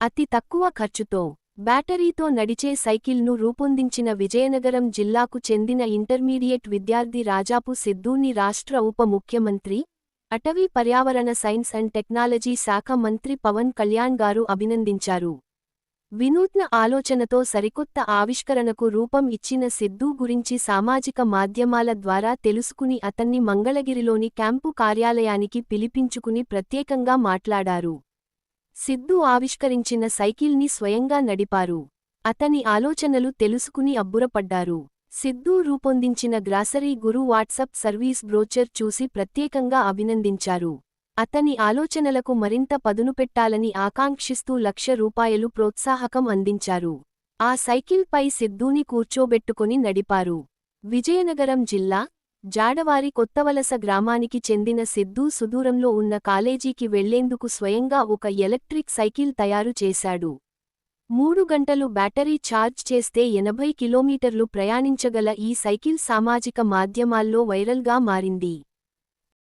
అతి తక్కువ ఖర్చుతో బ్యాటరీతో నడిచే సైకిల్ను రూపొందించిన విజయనగరం జిల్లాకు చెందిన ఇంటర్మీడియట్ విద్యార్థి రాజాపు సిద్ధూని రాష్ట్ర ఉప ముఖ్యమంత్రి అటవీ పర్యావరణ సైన్స్ అండ్ టెక్నాలజీ శాఖ మంత్రి పవన్ కళ్యాణ్ గారు అభినందించారు. వినూత్న ఆలోచనతో సరికొత్త ఆవిష్కరణకు రూపం ఇచ్చిన సిద్ధూ గురించి సామాజిక మాధ్యమాల ద్వారా తెలుసుకుని అతన్ని మంగళగిరిలోని క్యాంపు కార్యాలయానికి పిలిపించుకుని ప్రత్యేకంగా మాట్లాడారు. సిద్ధూ ఆవిష్కరించిన సైకిల్ని స్వయంగా నడిపారు. అతని ఆలోచనలు తెలుసుకుని అబ్బురపడ్డారు. సిద్ధూ రూపొందించిన grocery guru WhatsApp service brochure చూసి ప్రత్యేకంగా అభినందించారు. అతని ఆలోచనలకు మరింత పదునుపెట్టాలని ఆకాంక్షిస్తూ లక్ష రూపాయలు ప్రోత్సాహకం అందించారు. ఆ సైకిల్పై సిద్ధూని కూర్చోబెట్టుకుని నడిపారు. విజయనగరం జిల్లా జాడవారి కొత్తవలస గ్రామానికి చెందిన సిద్ధూ సుదూరంలో ఉన్న కాలేజీకి వెళ్ళేందుకు స్వయంగా ఒక ఎలక్ట్రిక్ సైకిల్ తయారు చేశాడు. మూడు గంటలు బ్యాటరీ ఛార్జ్ చేస్తే ఎనభై కిలోమీటర్లు ప్రయాణించగల ఈ సైకిల్ సామాజిక మాధ్యమాల్లో వైరల్గా మారింది.